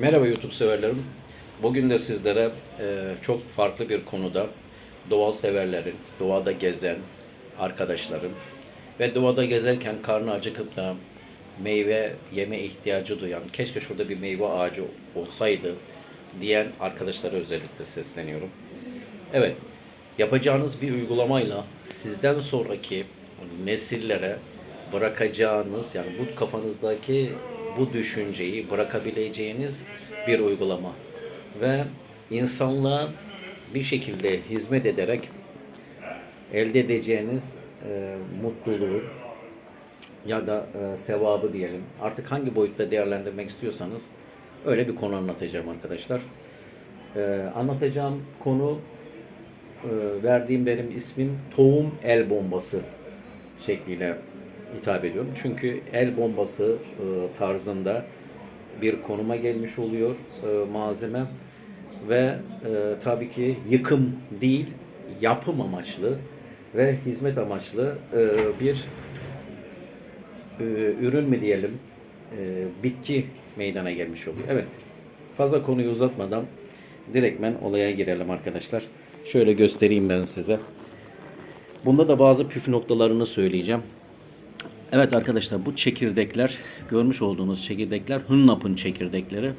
Merhaba YouTube severlerim. Bugün de sizlere e, çok farklı bir konuda doğa severlerin, doğada gezen arkadaşların ve doğada gezerken karnı acıkıp da meyve yeme ihtiyacı duyan, keşke şurada bir meyve ağacı olsaydı diyen arkadaşlara özellikle sesleniyorum. Evet, yapacağınız bir uygulamayla sizden sonraki nesillere bırakacağınız yani bu kafanızdaki bu düşünceyi bırakabileceğiniz bir uygulama ve insanlığa bir şekilde hizmet ederek elde edeceğiniz e, mutluluğu ya da e, sevabı diyelim artık hangi boyutta değerlendirmek istiyorsanız öyle bir konu anlatacağım arkadaşlar. E, anlatacağım konu e, verdiğim benim ismim tohum el bombası şekliyle hitap ediyorum. Çünkü el bombası e, tarzında bir konuma gelmiş oluyor e, malzeme ve e, tabii ki yıkım değil yapım amaçlı ve hizmet amaçlı bir ürün mü diyelim bitki meydana gelmiş oluyor. Evet fazla konuyu uzatmadan direktmen olaya girelim arkadaşlar. Şöyle göstereyim ben size. Bunda da bazı püf noktalarını söyleyeceğim. Evet arkadaşlar bu çekirdekler görmüş olduğunuz çekirdekler Hunnap'ın çekirdekleri.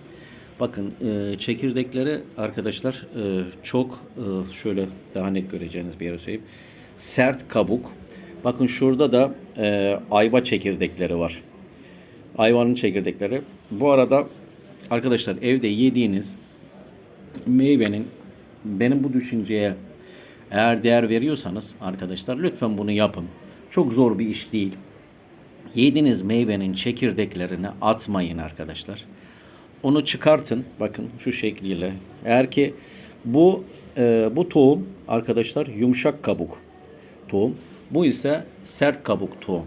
Bakın e, çekirdekleri arkadaşlar e, çok e, şöyle daha net göreceğiniz bir yere söyleyeyim. Sert kabuk. Bakın şurada da e, ayva çekirdekleri var. Ayvanın çekirdekleri. Bu arada arkadaşlar evde yediğiniz meyvenin benim bu düşünceye eğer değer veriyorsanız arkadaşlar lütfen bunu yapın. Çok zor bir iş değil. Yediğiniz meyvenin çekirdeklerini atmayın arkadaşlar. Onu çıkartın. Bakın şu şekliyle. Eğer ki bu e, bu tohum arkadaşlar yumuşak kabuk tohum. Bu ise sert kabuk tohum.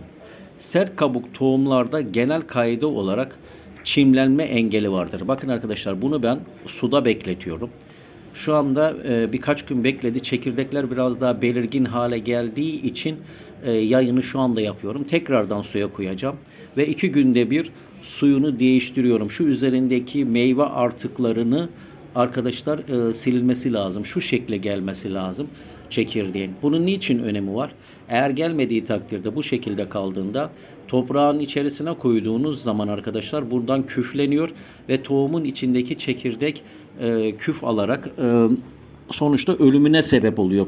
Sert kabuk tohumlarda genel kaydı olarak çimlenme engeli vardır. Bakın arkadaşlar bunu ben suda bekletiyorum. Şu anda e, birkaç gün bekledi. Çekirdekler biraz daha belirgin hale geldiği için e, yayını şu anda yapıyorum. Tekrardan suya koyacağım. Ve iki günde bir suyunu değiştiriyorum. Şu üzerindeki meyve artıklarını arkadaşlar e, silinmesi lazım. Şu şekle gelmesi lazım çekirdeğin. Bunun niçin önemi var? Eğer gelmediği takdirde bu şekilde kaldığında toprağın içerisine koyduğunuz zaman arkadaşlar buradan küfleniyor ve tohumun içindeki çekirdek e, küf alarak e, sonuçta ölümüne sebep oluyor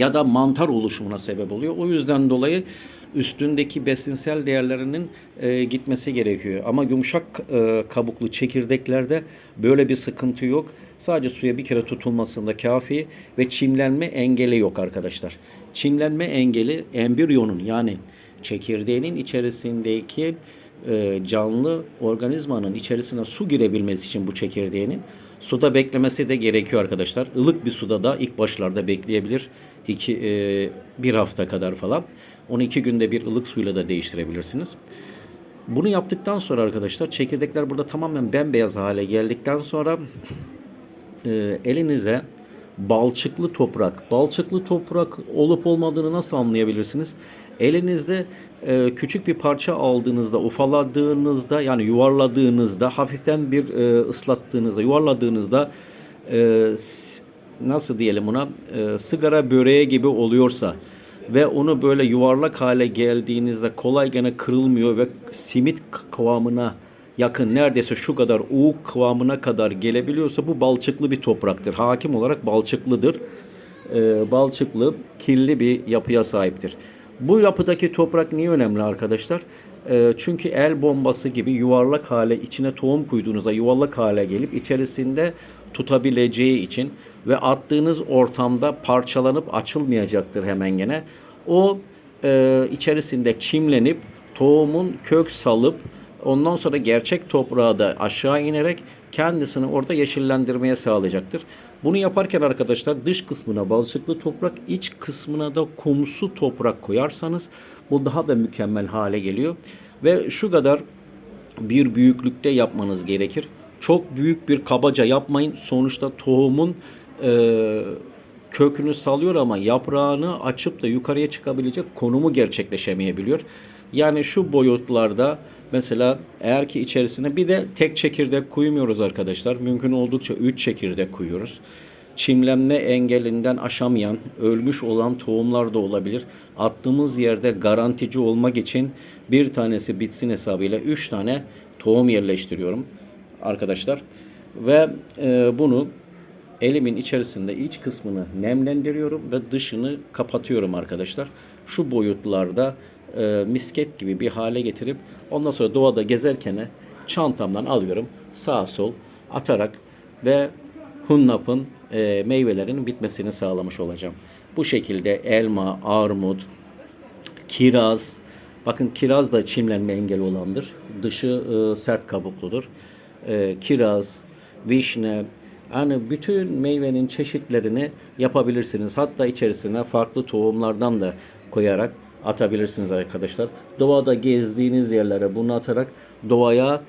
ya da mantar oluşumuna sebep oluyor. O yüzden dolayı üstündeki besinsel değerlerinin e, gitmesi gerekiyor. Ama yumuşak e, kabuklu çekirdeklerde böyle bir sıkıntı yok. Sadece suya bir kere tutulmasında kafi ve çimlenme engeli yok arkadaşlar. Çimlenme engeli embriyonun yani çekirdeğinin içerisindeki e, canlı organizmanın içerisine su girebilmesi için bu çekirdeğinin suda beklemesi de gerekiyor arkadaşlar. Ilık bir suda da ilk başlarda bekleyebilir. İki, e, bir hafta kadar falan. Onu iki günde bir ılık suyla da değiştirebilirsiniz. Bunu yaptıktan sonra arkadaşlar çekirdekler burada tamamen bembeyaz hale geldikten sonra e, elinize balçıklı toprak. Balçıklı toprak olup olmadığını nasıl anlayabilirsiniz? Elinizde e, küçük bir parça aldığınızda, ufaladığınızda yani yuvarladığınızda, hafiften bir e, ıslattığınızda, yuvarladığınızda e, nasıl diyelim buna e, sigara böreği gibi oluyorsa ve onu böyle yuvarlak hale geldiğinizde kolay gene kırılmıyor ve simit kıvamına yakın neredeyse şu kadar U kıvamına kadar gelebiliyorsa bu balçıklı bir topraktır. Hakim olarak balçıklıdır. E, balçıklı, kirli bir yapıya sahiptir. Bu yapıdaki toprak niye önemli arkadaşlar? E, çünkü el bombası gibi yuvarlak hale içine tohum koyduğunuzda yuvarlak hale gelip içerisinde tutabileceği için ve attığınız ortamda parçalanıp açılmayacaktır hemen gene. O e, içerisinde çimlenip tohumun kök salıp ondan sonra gerçek toprağa da aşağı inerek kendisini orada yeşillendirmeye sağlayacaktır. Bunu yaparken arkadaşlar dış kısmına balçıklı toprak, iç kısmına da kumsu toprak koyarsanız bu daha da mükemmel hale geliyor. Ve şu kadar bir büyüklükte yapmanız gerekir. Çok büyük bir kabaca yapmayın. Sonuçta tohumun e, kökünü salıyor ama yaprağını açıp da yukarıya çıkabilecek konumu gerçekleşemeyebiliyor. Yani şu boyutlarda Mesela eğer ki içerisine bir de tek çekirdek koymuyoruz arkadaşlar. Mümkün oldukça 3 çekirdek koyuyoruz. Çimlenme engelinden aşamayan, ölmüş olan tohumlar da olabilir. Attığımız yerde garantici olmak için bir tanesi bitsin hesabıyla 3 tane tohum yerleştiriyorum arkadaşlar. Ve e, bunu elimin içerisinde iç kısmını nemlendiriyorum ve dışını kapatıyorum arkadaşlar. Şu boyutlarda e, misket gibi bir hale getirip ondan sonra doğada gezerken çantamdan alıyorum sağa sol atarak ve hunnapın e, meyvelerinin bitmesini sağlamış olacağım. Bu şekilde elma, armut, kiraz. Bakın kiraz da çimlenme engeli olandır. Dışı e, sert kabukludur. E, kiraz, vişne, yani bütün meyvenin çeşitlerini yapabilirsiniz. Hatta içerisine farklı tohumlardan da koyarak atabilirsiniz arkadaşlar. Doğada gezdiğiniz yerlere bunu atarak doğaya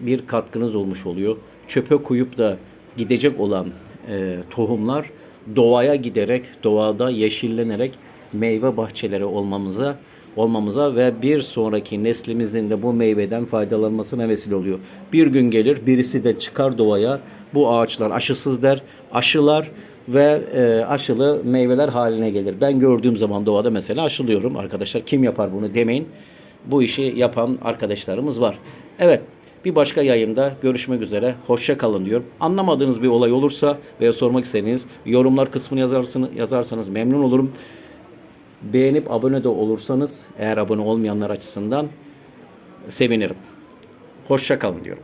bir katkınız olmuş oluyor. Çöpe koyup da gidecek olan e, tohumlar doğaya giderek, doğada yeşillenerek meyve bahçeleri olmamıza olmamıza ve bir sonraki neslimizin de bu meyveden faydalanmasına vesile oluyor. Bir gün gelir birisi de çıkar doğaya bu ağaçlar aşısız der, aşılar ve e, aşılı meyveler haline gelir. Ben gördüğüm zaman doğada mesela aşılıyorum arkadaşlar. Kim yapar bunu demeyin. Bu işi yapan arkadaşlarımız var. Evet bir başka yayında görüşmek üzere. Hoşça kalın diyorum. Anlamadığınız bir olay olursa veya sormak istediğiniz yorumlar kısmını yazarsınız, yazarsanız memnun olurum. Beğenip abone de olursanız eğer abone olmayanlar açısından sevinirim. Hoşça kalın diyorum.